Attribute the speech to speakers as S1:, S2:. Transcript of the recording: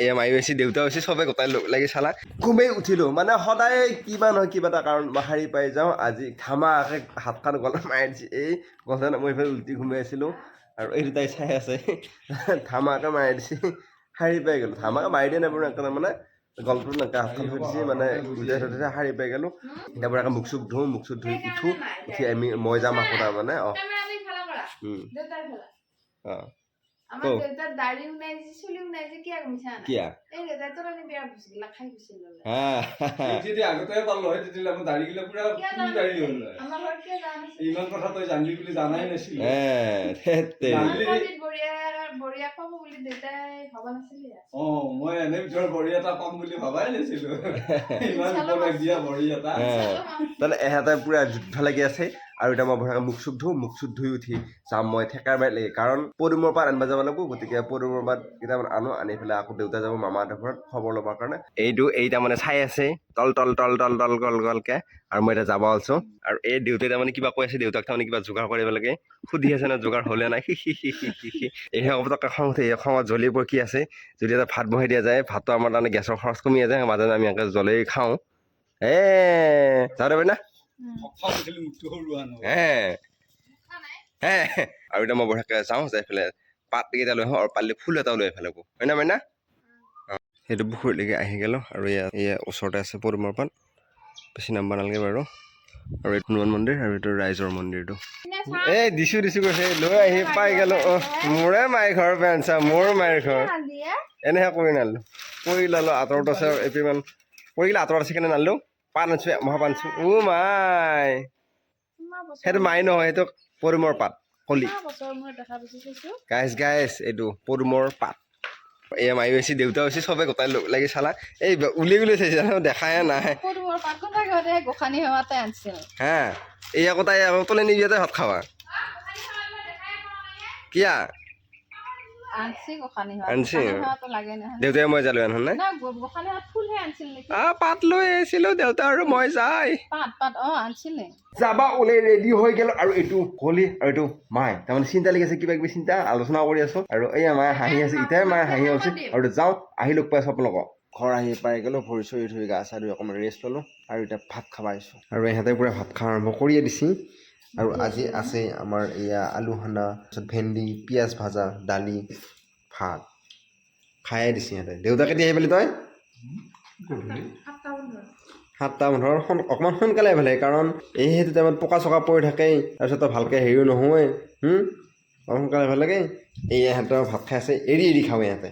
S1: এয়া মায়ো হৈছে দেউতা হৈছে চবে গোটাই লগ লাগি চালা। ঘুমেই উঠিলোঁ। মানে সদায় কিবা নহয় কিবা এটা কাৰণ শাৰী পাই যাওঁ। আজি ধামাকে হাতখন গলত মাৰি দিছে। এই গছত মই এইফালে উলটি ঘুমাই আছিলোঁ। আৰু এই দুটাই চাই আছে। ধামাকে মাৰি দিছে। শাৰী পাই গ'লোঁ। ধামাকে মাৰি দিয়া নাই বাৰু এনেকৈ মানে গলটো এনেকৈ হাতখন থৈ দিছে। মানে থৈ দিছে শাৰী পাই গ'লোঁ। এতিয়া পৰা মুখ চুখ ধুওঁ। মুখ চুখ ধুই উঠোঁ। উঠি আমি মই যাম আকৌ তাৰমানে। অঁ। অঁ।
S2: আমার
S1: কও।
S2: দাড়ি উনাইছে চুলি উনাইছে কি মিছা না
S1: কিয়া?
S2: এই রে দেউতার আমি বিয়া বুঝিলা খাই বুঝিল
S1: হা
S3: যদি আগতে পারল হয় তেতিয়াহ'লে আমাৰ পুৰা ফুল দাড়ি হ'ল
S2: ঘর
S3: ইমান কথা তই জানবি বুলি জানাই নাছিল।
S1: হ্যাঁ।
S3: জানিলে-
S2: বুলি দেউতাই ভবা নাছিলে।
S3: অ মই এনে ভিতৰত বড়ি এটা পাম বুলি ভাবাই নাছিলো। ইমান দিয়া বড়ি এটা।
S1: তাৰমানে এহেঁতে পূৰা যুদ্ধ লাগি আছে। আৰু এতিয়া মই ভৰাকে মুখ চুখ ধুওঁ মুখ চুখ ধুই উঠি যাম মই ঠেকাৰ বাৰীত লাগি, কাৰণ পদুমৰ পাত আনিব যাব লাগিব, গতিকে পদুমৰ পাত কেইটামান আনো, আনি পেলাই আকৌ দেউতা যাব মামাহঁতৰ ঘৰত খবৰ ল'বৰ কাৰণে। এইটো, এই তাৰমানে চাই আছে, তল তল তল তল তল, গল, গলকে, আৰু মই এতিয়া যাব আছো আৰু এই দেউতাই তাৰমানে কিবা কৈ আছে, দেউতাক তাৰমানে কিবা যোগাৰ কৰিব লাগে। সুধি আছে ন যোগাৰ হ'লে নাই সি সি সি সি সি এই পটককে খং উঠে খঙত জ্বলি পৰি আছে, যদি এটা ভাত বহাই দিয়া যায়, ভাতটো আমাৰ তাৰমানে গেছৰ খৰচ কমি যায়, মাজে আমি এনেকৈ জ্বলেই খাওঁ। এ যাব দেবে হে। হে। আৰু এতিয়া মই বঢ়িয়াকৈ যাওঁ যাই পেলাই পাত কেইটা লৈ আহোঁ আৰু পাৰিলে ফুল এটাও লৈ লাগো হয় না মাইনা? অঁ। সেইটো পুখুৰীলৈকে আহি গ'লোঁ আৰু এয়া এয়া ওচৰতে আছে পদুমৰ পাত বেছি নাম্বাৰ নালাগে বাৰু। আৰু এইটো হনুমান মন্দিৰ আৰু এইটো ৰাইজৰ মন্দিৰটো। এই দিছোঁ দিছোঁ কৈছে লৈ আহি পাই গ'লোঁ। অঁ মোৰে মাইৰ ঘৰ পেঞ্চা মোৰ মাইৰ ঘৰ। এনেহে কৰি নানিলোঁ কৰি ল'লোঁ আঁতৰত আছে এপিমান। কৰি গ'লে আঁতৰত আছে কেনে নানিলোঁ পাণ আনিছোঁ মহা পাণ আনিছোঁ ও মাই। সেইটো মাই নহয় সেইটো পদুমৰ পাত কলি। গাইছ গাইছ এইটো পদুমৰ পাত। এয়া মায়ো হৈছে দেউতা হৈছে চবে গোটাই লগ চালা। এই উলিয়াই উলিয়াই চাইছে দেখাই নাই। হা তাই আকৌ তলে নিবি ইয়াতে ভাত খাবা কিয়া? দেউতাই মই যালো আন নাই পাত লৈ আহিছিলোঁ দেউতা আৰু মই যাই।
S2: পাত পাত অ আনিছিলে।
S1: যাবা ওলাই ৰেডি হৈ গ'ল আৰু এইটো কলি আৰু এইটো মাই তাৰমানে চিন্তা লাগি আছে কিবা কিবি চিন্তা আলোচনা কৰি আছো। আৰু এইয়া মায়ে হাঁহি আছে ইটাই মায়ে হাঁহি আছে। আৰু যাওঁ আহি লগ পাই চব লগত ঘৰ আহি পাই গ'লোঁ ভৰি চৰি ধুই গা চা ধুই অকণমান ৰেষ্ট ল'লোঁ। আৰু এতিয়া ভাত খাব আহিছোঁ। আৰু ইহঁতে পূৰা ভাত খোৱা আৰম্ভ কৰিয়ে দিছে। আৰু আজি আছে আমাৰ এয়া আলু সানা তাৰপিছত ভেন্দি পিঁয়াজ ভাজা দালি ভাত। খায়ে দিছে সিহঁতে। দেউতা কেতিয়া আহিবি তই? সাতটা পোন্ধৰ। অকণমান সোনকালে লাগে কাৰণ এই সেইটো টাইমত পকা চকা পৰি থাকেই তাৰপিছত ভালকৈ হেৰিও নহয় অলপ সোনকালে লাগে। এই ইহঁতৰ ভাত খাই আছে এৰি এৰি খাওঁ ইহঁতে